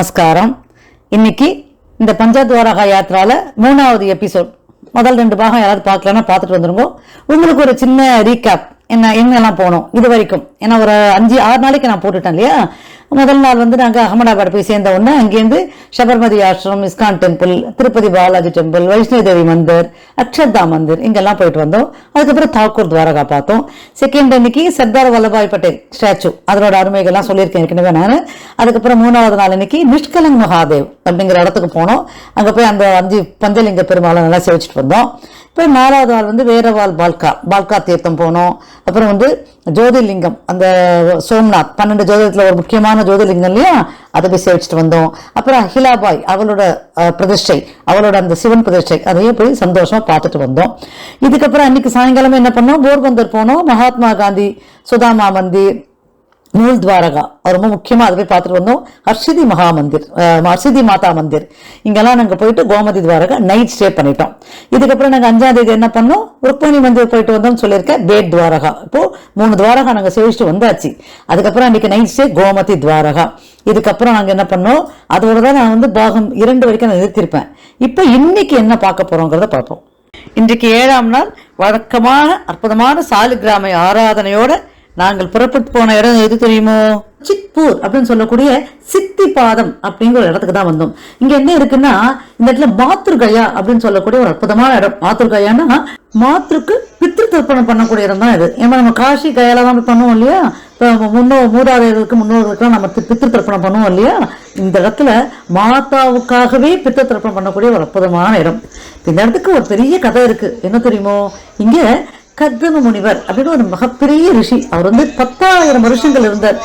நமஸ்காரம். இன்னைக்கு இந்த பஞ்சத்வாரகா யாத்திராவில் மூணாவது எபிசோட் முதல் ரெண்டு பாகம் யாராவது பார்க்கலன்னா பார்த்துட்டு வந்துருங்க. உங்களுக்கு ஒரு சின்ன ரீகேப் என்ன எங்கெல்லாம் போனோம்? இது வரைக்கும். ஏன்னா ஒரு அஞ்சு ஆறு நாளைக்கு நான் போட்டுட்டேன் இல்லையா? முதல் நாள் வந்து நாங்கள் அகமதாபாத் போய் சேர்ந்த உடனே அங்கேருந்து Sabarmati Ashram ISKCON temple Tirupati Balaji temple Vaishnavi Devi Mandir Akshardham Mandir இங்கெல்லாம் போயிட்டு வந்தோம். அதுக்கப்புறம் தாக்கூர் துவாரகா பார்த்தோம். செகண்ட் அன்னைக்கு சர்தார் வல்லபாய் பட்டேல் ஸ்டாச்சு அதனோட அருமைகள்லாம் சொல்லியிருக்கேன் ஏற்கனவே நான். அதுக்கப்புறம் மூணாவது நாள் அன்னைக்கு நிஷ்கலங் மகாதேவ் அப்படிங்கிற இடத்துக்கு போனோம். அங்கே போய் அந்த அஞ்சு பஞ்சலிங்க பெருமாளை நல்லா சேவிச்சிட்டு வந்தோம். இப்போ நாலாவது நாள் வந்து வேரவால் பால்கா பால்கா தீர்த்தம் போனோம். அப்புறம் வந்து ஜோதிர்லிங்கம் அந்த சோம்நாத் பன்னெண்டு ஜோதிடத்தில் ஒரு முக்கியமான ஜோதிலிங்கம் இல்லையா அதை போய் சேவிச்சுட்டு வந்தோம். அப்புறம் அகிலாபாய் அவளோட பிரதிஷ்டை அவளோட அந்த சிவன் பிரதிஷ்டை அதையும் போய் சந்தோஷமா பார்த்துட்டு வந்தோம். இதுக்கப்புறம் அன்னைக்கு சாயங்காலமே என்ன பண்ணோம்? போர்பந்தர் போனோம். மகாத்மா காந்தி சுதாமா மந்திர் நூல் துவாரகா. அது ரொம்ப முக்கியமாக அதை போய் பார்த்துட்டு வந்தோம். ஹர்ஷிதி மகா மந்திர் ஹர்ஷிதி மாதா மந்திர். இங்கெல்லாம் நாங்கள் போயிட்டு கோமதி துவாரகா நைட் ஸ்டே பண்ணிட்டோம். இதுக்கப்புறம் நாங்கள் அஞ்சாம் தேதி என்ன பண்ணோம்? ருக்மணி மந்திர் போயிட்டு வந்தோம்னு சொல்லியிருக்கேன் பேட் துவாரகா. இப்போது மூணு துவாரகா நாங்கள் சேவிச்சுட்டு வந்தாச்சு. அதுக்கப்புறம் அன்றைக்கி நைட் ஸ்டே கோமதி துவாரகா. இதுக்கப்புறம் நாங்கள் என்ன பண்ணோம்? அதோட தான் நான் வந்து பாகம் இரண்டு வரைக்கும் நான் நிறுத்திருப்பேன் இப்போ இன்னைக்கு என்ன பார்க்க போகிறோங்கிறத பார்ப்போம். இன்றைக்கு ஏழாம் நாள் வழக்கமான அற்புதமான சாலிகிராம ஆராதனையோட நாங்கள் புறப்பட்டு போன இடம் எது தெரியுமோ? சித்பூர் அப்படின்னு சொல்லக்கூடிய சித்தி பாதம் அப்படிங்கிற ஒரு இடத்துக்கு தான் வந்தோம். இங்க என்ன இருக்குன்னா இந்த இடத்துல மாத்ருகயா அப்படின்னு சொல்லக்கூடிய ஒரு அற்புதமான இடம். மாத்ருகயான்னா மாத்ருக்கு பித்ரு தர்ப்பணம் பண்ணக்கூடிய இடம் தான் இது. ஏன்னா நம்ம காஷி கையால தான் பண்ணுவோம் இல்லையா? இப்போ முன்னோ மூதாதையர்களுக்கு முன்னோர்களுக்கு நம்ம தி- பித்ரு தர்ப்பணம் பண்ணுவோம் இல்லையா? இந்த இடத்துல மாதாவுக்காகவே பித்ரு தர்ப்பணம் பண்ணக்கூடிய ஒரு அற்புதமான இடம். இந்த இடத்துக்கு ஒரு பெரிய கதை இருக்கு. என்ன தெரியுமோ? இங்க கர்தம முனிவர் அப்படின்னு ஒரு மிகப்பெரிய ரிஷி. அவர் வந்து பத்தாயிரம் வருஷங்கள் இருந்தார்.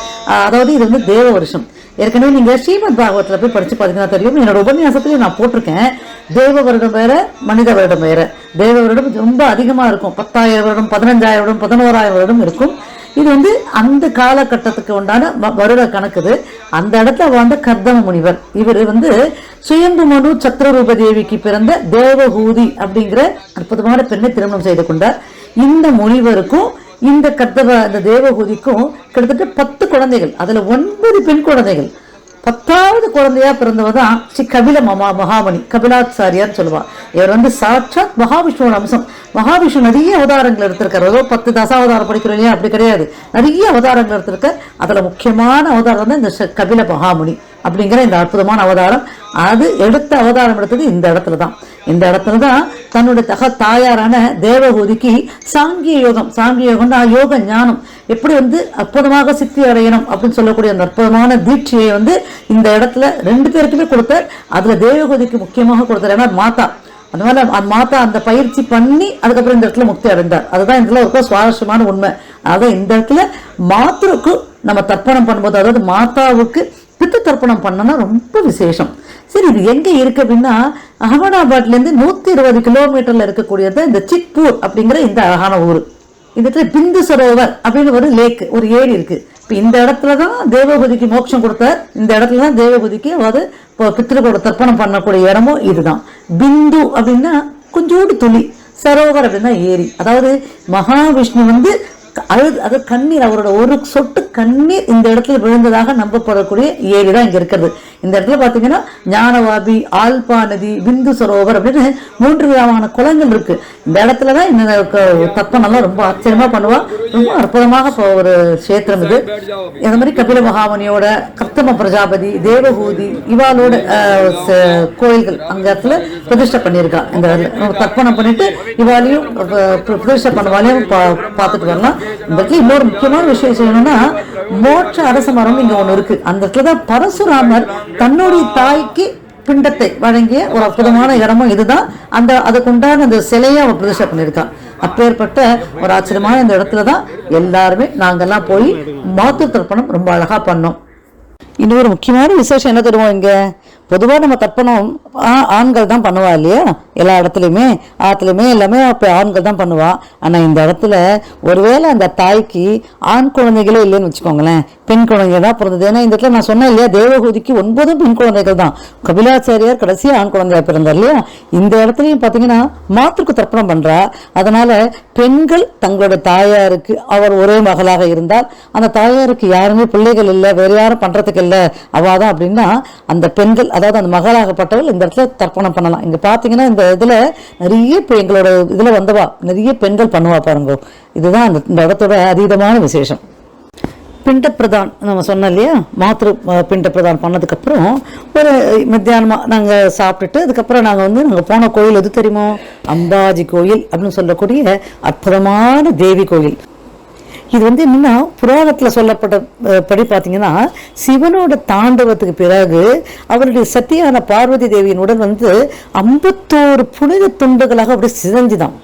அதாவது இது வந்து தேவ வருஷம். ஏற்கனவே நீங்க ஸ்ரீமத் பாகவத்துல போய் படிச்சு பார்த்தீங்கன்னா தெரியும். என்னோட உபன்யாசத்துலயும் நான் போட்டிருக்கேன். தேவ வருடம் வேற மனித வருடம் வேற. தேவ வருடம் ரொம்ப அதிகமா இருக்கும். பத்தாயிரம் வருடம் பதினஞ்சாயிரம் வருடம் பதினோராயிரம் வருடம் இருக்கும். இது வந்து அந்த காலகட்டத்துக்கு உண்டான வருட கணக்குது அந்த இடத்துல வாழ்ந்த கர்தம முனிவர். இவர் வந்து சுயம்பு மனு சத்ரூப தேவிக்கு பிறந்த தேவகூதி அப்படிங்கிற அற்புதமான பெண்ணை திருமணம் செய்து கொண்டார். இந்த முனிவருக்கும் இந்த கர்த்தவ இந்த தேவகுதிக்கும் கிட்டத்தட்ட பத்து குழந்தைகள். அதில் ஒன்பது பெண் குழந்தைகள். பத்தாவது குழந்தையா பிறந்தவ தான் ஸ்ரீ கபில மமா மகாமணி கபிலாச்சாரியார்னு சொல்லுவாள் இவர் வந்து சாட்சாத் மகாவிஷ்ணுவோட அம்சம். மகாவிஷ்ணு நிறைய அவதாரங்கள் எடுத்திருக்காரு. ஏதோ பத்து தசாவதாரம் படிக்கிறோம் இல்லையா? அப்படி கிடையாது. நிறைய அவதாரங்கள் எடுத்திருக்கார். அதில் முக்கியமான அவதாரம் தான் இந்த கபில மகாமுனி அப்படிங்கிற இந்த அற்புதமான அவதாரம். அது எடுத்த அவதாரம் எடுத்தது இந்த இடத்துல தான் இந்த இடத்துல தான் தன்னுடைய தக தாயாரான தேவகோதிக்கு சாங்கிய யோகம் சாங்கிய யோகம்னா யோக ஞானம். எப்படி வந்து அற்புதமாக சித்தி அடையணும் அப்படின்னு சொல்லக்கூடிய அந்த அற்புதமான தீட்சையை வந்து இந்த இடத்துல ரெண்டு பேருக்குமே கொடுத்தார். அதில் தேவகோதிக்கு முக்கியமாக கொடுத்தார். ஏன்னா மாதா. அதனால அந்த மாதா அந்த பயிற்சி பண்ணி அதுக்கப்புறம் இந்த இடத்துல முக்தி அடைந்தார். அதுதான் இதில் ரொம்ப சுவாரஸ்யமான உண்மை. அதான் இந்த இடத்துல மாத்திருக்கு நம்ம தர்ப்பணம் பண்ணும்போது அதாவது மாதாவுக்கு தர்ப்பணம் பண்ணனா ரொம்ப விசேஷம். சரி இது எங்க இருக்கு அப்படின்னா அகமதாபாத்ல இருந்து நூத்தி இருபது கிலோமீட்டர்ல இருக்கக்கூடியது இந்த சிக்பூர் அப்படிங்கிற இந்த அழகான ஊர். இந்த இடத்துல பிந்து சரோவர் அப்படின்னு ஒரு லேக் ஒரு ஏரி இருக்கு. இப்ப இந்த இடத்துல தான் தேவபதிக்கு மோட்சம் கொடுத்தார். இந்த இடத்துல தான் தேவபதிக்கு அதாவது இப்போ பித்திருக்கோட தர்ப்பணம் பண்ணக்கூடிய இடமும் இதுதான். பிந்து அப்படின்னா கொஞ்சோண்டு துளி சரோவர் அப்படின்னா ஏரி. அதாவது மகாவிஷ்ணு வந்து அழுது அது கண்ணீர் அவரோட ஒரு சொட்டு கண்ணீர் இந்த இடத்துல விழுந்ததாக நம்பப்படக்கூடிய ஏரி தான் இங்கே இருக்கிறது. இந்த இடத்துல பார்த்தீங்கன்னா ஞானவாபி ஆல்பா நதி பிந்து சரோவர் அப்படின்னு மூன்று விதமான குளங்கள் இருக்கு. இந்த இடத்துல தான் இந்த க- தப்பனெல்லாம் ரொம்ப ஆச்சரியமா பண்ணுவா. ரொம்ப அற்புதமாக இப்போ ஒரு கஷேத்திரம் இது. இந்த மாதிரி கபில மகாமணியோட கர்த்தம பிரஜாபதி தேவகூதி இவாளோட ச- கோயில்கள் அங்க இடத்துல பிரதிஷ்டை பண்ணியிருக்கான் இந்த இடத்துல. தர்ப்பணம் பண்ணிட்டு இவாளையும் பிரதிஷ்டை பண்ணவாலையும் பா- பார்த்துட்டு வரலாம். இந்த இடத்துல இன்னொரு முக்கியமான விஷயம் சொல்லணும்னா மோட்ச அரச மரம் இங்க ஒன்று இருக்கு. அந்த இடத்துல தான் பரசுராமர் தன்னுடைய தாய்க்கு பிண்டத்தை வழங்கிய ஒரு அற்புதமான இடமும் இதுதான். அந்த அதுக்குண்டான அந்த சிலையை அவன் பிரதிஷ்டை பண்ணியிருக்கான். அப்பேற்பட்ட ஒரு ஆச்சரியமான இந்த இடத்துல தான் எல்லாருமே நாங்கெல்லாம் போய் மாத்து தர்ப்பணம் ரொம்ப அழகா பண்ணோம். இன்னொரு முக்கியமான விசேஷம் என்ன தருவோம் இங்கே? பொதுவாக நம்ம தர்ப்பணம் ஆண்கள் தான் பண்ணுவா இல்லையா? எல்லா இடத்துலையுமே ஆற்றுலையுமே எல்லாமே அப்போ ஆண்கள் தான் பண்ணுவா. ஆனால் இந்த இடத்துல ஒருவேளை அந்த தாய்க்கு ஆண் குழந்தைகளே இல்லைன்னு வச்சுக்கோங்களேன். பெண் குழந்தைங்க தான் பிறந்தது. ஏன்னா இந்த இடத்துல நான் சொன்னேன் இல்லையா தேவகூதிக்கு ஒன்பதும் பெண் குழந்தைகள் தான். கபிலாச்சாரியார் கடைசி ஆண் குழந்தையா பிறந்தார் இல்லையா? இந்த இடத்துலையும் பார்த்தீங்கன்னா மாற்றுக்கு தர்ப்பணம் பண்ணுறா அதனால் பெண்கள் தங்களோட தாயாருக்கு அவர் ஒரே மகளாக இருந்தால் அந்த தாயாருக்கு யாருமே பிள்ளைகள் இல்லை வேறு யாரும் பண்ணுறதுக்கு இல்லை அவாதான் அப்படின்னா அந்த பெண்கள் அதாவது அந்த மகளாகப்பட்டவள் இந்த இடத்துல தர்ப்பணம் பண்ணலாம். இங்கே பார்த்தீங்கன்னா இந்த இதில் நிறைய இப்போ எங்களோட இதில் வந்தவா நிறைய பெண்கள் பண்ணுவா பாருங்க. இதுதான் அந்த இந்த இடத்தோட அதீதமான விசேஷம். பிண்ட பிரதான் நம்ம சொன்னோம் இல்லையா? மாத்திரு பிண்ட பிரதான் பண்ணதுக்கப்புறம் ஒரு மத்தியானமாக நாங்கள் சாப்பிட்டுட்டு அதுக்கப்புறம் நாங்கள் வந்து நாங்கள் போன கோயில் எது தெரியுமோ? அம்பாஜி கோயில் அப்படின்னு சொல்லக்கூடிய அற்புதமான தேவி கோயில். இது வந்து என்னன்னா புராணத்துல சொல்லப்பட்ட படி பார்த்தீங்கன்னா சிவனோட தாண்டவத்துக்கு பிறகு அவருடைய சத்தியான பார்வதி தேவியின் உடல் வந்து ஐம்பத்தோரு புனித துண்டுகளாக அப்படியே சிதஞ்சுதான்.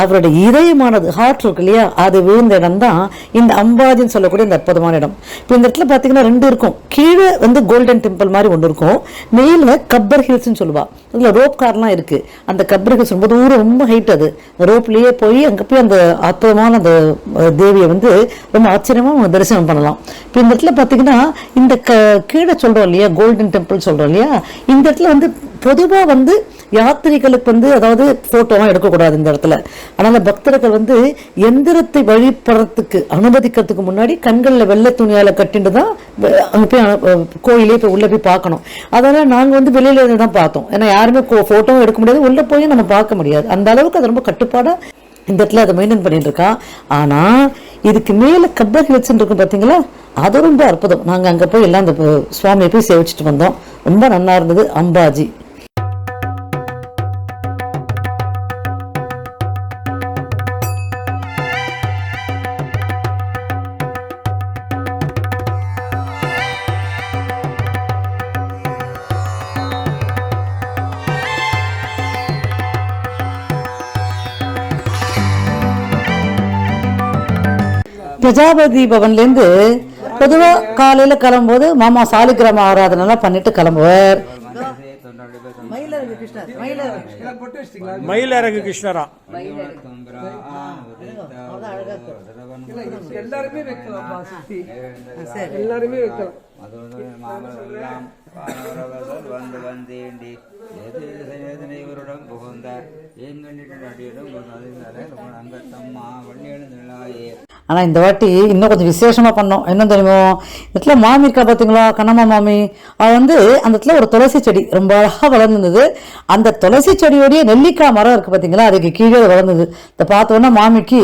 அவருடைய இதயமானது ஹார்ட் இருக்கு இல்லையா? அது விழுந்த இடம் தான் இந்த அம்பாஜின்னு சொல்லக்கூடிய இந்த அற்புதமான இடம். இப்போ இந்த இடத்துல பார்த்தீங்கன்னா ரெண்டு இருக்கும். கீழே வந்து கோல்டன் டெம்பிள் மாதிரி ஒன்று இருக்கும். மேலே கப்பர் ஹில்ஸ்னு சொல்லுவா. அதில் ரோப் கார்லாம் இருக்கு. அந்த கப்பர் ஹில்ஸ் ரொம்ப தூரம் ரொம்ப ஹைட் அது. ரோப்லேயே போய் அங்கே போய் அந்த அற்புதமான அந்த தேவியை வந்து ரொம்ப ஆச்சரியமாக அவங்க தரிசனம் பண்ணலாம். இப்போ இந்த இடத்துல பார்த்தீங்கன்னா இந்த க கீழே சொல்கிறோம் இல்லையா? கோல்டன் டெம்பிள் சொல்கிறோம் இல்லையா? இந்த இடத்துல வந்து பொதுவாக வந்து யாத்திரிகளுக்கு வந்து அதாவது போட்டோலாம் எடுக்கக்கூடாது இந்த இடத்துல. அதனால பக்தர்கள் வந்து எந்திரத்தை வழிபடுறதுக்கு அனுமதிக்கிறதுக்கு முன்னாடி கண்களில் வெள்ளை துணியால் கட்டிட்டு தான் அங்கே போய் கோயிலே போய் உள்ளே போய் பார்க்கணும். அதனால் நாங்கள் வந்து வெளியில இருந்து தான் பார்த்தோம். ஏன்னா யாருமே ஃபோட்டோவும் எடுக்க முடியாது. உள்ளே போய் நம்ம பார்க்க முடியாது. அந்த அளவுக்கு அது ரொம்ப கட்டுப்பாடாக இந்த இடத்துல அதை மெயின்டைன் பண்ணிட்டு இருக்கா ஆனால் இதுக்கு மேலே கப்பர் ஹில்ஸ் இருக்கும் பாத்தீங்களா? அது ரொம்ப அற்புதம். நாங்கள் அங்கே போய் எல்லாம் அந்த சுவாமியை போய் சேவிச்சிட்டு வந்தோம். ரொம்ப நல்லா இருந்தது. அம்பாஜி. பிரஜாபதி பவன்லேருந்து பொதுவா காலையில கிளம்பும்போது மாமா சாலிகிராம ஆராதனைலாம் பண்ணிட்டு கிளம்புவார். மயிலரகு கிருஷ்ணரா எல்லாருமே வைக்கலாம் சுத்தி எல்லாருமே வைக்கலாம் வந்து வந்தேண்டி எது வேதனை இவருடன் புகுந்தார் அங்கத்தம்மா வள்ளி எழுந்துள்ளாயே ஆனால் இந்த வாட்டி இன்னும் கொஞ்சம் விசேஷமாக பண்ணோம். என்ன தெரியுமோ? இடத்துல மாமி இருக்கா பார்த்தீங்களா கண்ணம்மா மாமி. அவள் வந்து அந்த இடத்துல ஒரு துளசி செடி ரொம்ப அழகாக வளர்ந்துருந்தது. அந்த துளசி செடியோடய நெல்லிக்காய் மரம் இருக்குது பார்த்தீங்களா அதுக்கு கீழே வளர்ந்தது. இதை பார்த்தோன்னா மாமிக்கு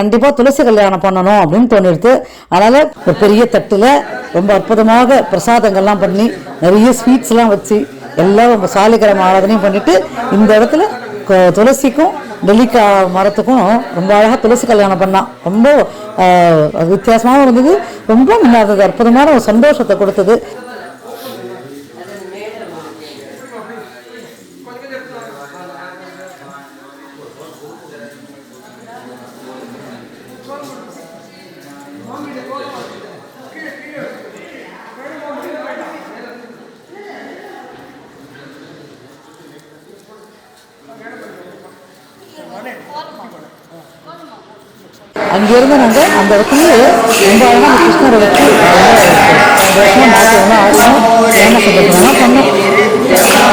கண்டிப்பாக துளசி கல்யாணம் பண்ணணும் அப்படின்னு தோணிடுது அதனால் ஒரு பெரிய தட்டில் ரொம்ப அற்புதமாக பிரசாதங்கள்லாம் பண்ணி நிறைய ஸ்வீட்ஸ்லாம் வச்சு எல்லாம் நம்ம சாலிகரம் ஆராதனையும் பண்ணிவிட்டு இந்த இடத்துல துளசிக்கும் நெல்லிக்காய் மரத்துக்கும் ரொம்ப அழகாக துளசி கல்யாணம் பண்ணான் ரொம்ப வித்தியாசமாகவும் இருந்தது. ரொம்ப நல்லா இருந்தது. அற்புதமான ஒரு சந்தோஷத்தை கொடுத்தது. அங்கேருந்து நாங்கள் அந்த இடத்துலயே ரொம்ப அழகாக கிருஷ்ணரை வச்சு வருஷமாக மாற்றி ஒன்றா ஆடணும் என்ன சந்தர்ப்பம்லாம் பண்ணோம்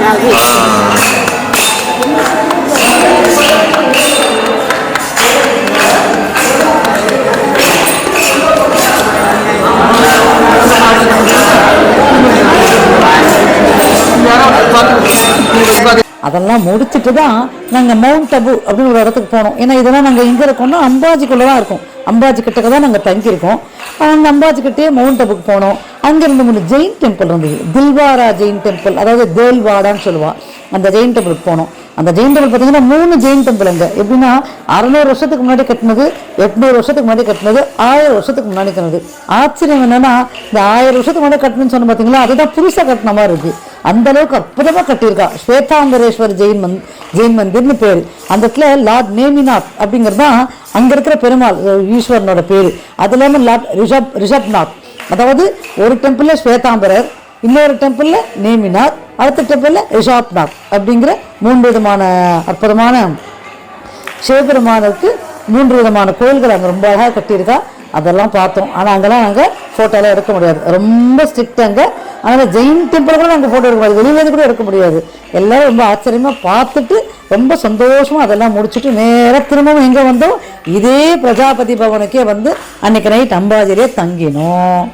咱俩可以。吃 அதெல்லாம் முடிச்சுட்டு தான் நாங்கள் மவுண்ட் அபு அப்படின்னு ஒரு இடத்துக்கு போனோம். ஏன்னா இதெல்லாம் நாங்கள் எங்கே இருக்கோம்னா அம்பாஜிக்குள்ளே தான் இருக்கோம். அம்பாஜி கிட்டக்க தான் நாங்கள் தங்கியிருக்கோம். அந்த அம்பாஜிக்கிட்டே மவுண்ட் அபுக்கு போனோம். அங்கே இருந்து மூணு ஜெயின் டெம்பிள் இருந்தது. தில்வாரா ஜெயின் டெம்பிள் அதாவது தேல்வாடான்னு சொல்லுவா. அந்த ஜெயின் டெம்பிளுக்கு போனோம். அந்த ஜெயின் டெம்பிள் பார்த்தீங்கன்னா மூணு ஜெயின் டெம்பிள் அங்கே. எப்படின்னா அறநூறு வருஷத்துக்கு முன்னாடி கட்டினது எட்நூறு வருஷத்துக்கு முன்னாடி கட்டினது ஆயிரம் வருஷத்துக்கு முன்னாடி கட்டினது. ஆச்சரியம் என்னென்னா இந்த ஆயிரம் வருஷத்துக்கு முன்னாடி கட்டணும்னு சொன்ன பார்த்தீங்களா அதுதான் புதுசாக கட்டின மாதிரி இருக்குது அந்த அளவுக்கு அற்புதமாக கட்டியிருக்கா ஸ்வேதாம்பரேஸ்வர் ஜெயின் மந்த் ஜெயின் மந்திர்னு பேர். அந்த இடத்துல லார்ட் நேமிநாத் அப்படிங்கிறது தான் அங்கே இருக்கிற பெருமாள் ஈஸ்வரனோட பேர். அது இல்லாமல் லார்ட் ரிஷப் ரிஷப்நாத். அதாவது ஒரு டெம்பிளில் ஸ்வேதாம்பரர் இன்னொரு டெம்பிளில் நேமிநாத் அடுத்த டெம்பிளில் ரிஷாப்நாத் அப்படிங்கிற மூன்று விதமான அற்புதமான சிவபெருமானுக்கு மூன்று விதமான கோயில்கள் அங்கே ரொம்ப அழகாக கட்டியிருக்கா. அதெல்லாம் பார்த்தோம். ஆனால் அங்கெல்லாம் நாங்கள் ஃபோட்டோலாம் எடுக்க முடியாது. ரொம்ப ஸ்ட்ரிக்ட் அங்கே. அதனால் ஜெயின் டெம்பிள் கூட நாங்கள் ஃபோட்டோ எடுக்க முடியாது. வெளியிலேருந்து கூட எடுக்க முடியாது. எல்லோரும் ரொம்ப ஆச்சரியமாக பார்த்துட்டு ரொம்ப சந்தோஷமாக அதெல்லாம் முடிச்சுட்டு நேராக திரும்பவும் எங்கே வந்தோம்? இதே பிரஜாபதி பவனுக்கே வந்து அன்றைக்கி நைட் அம்பாஜிலே தங்கினோம்.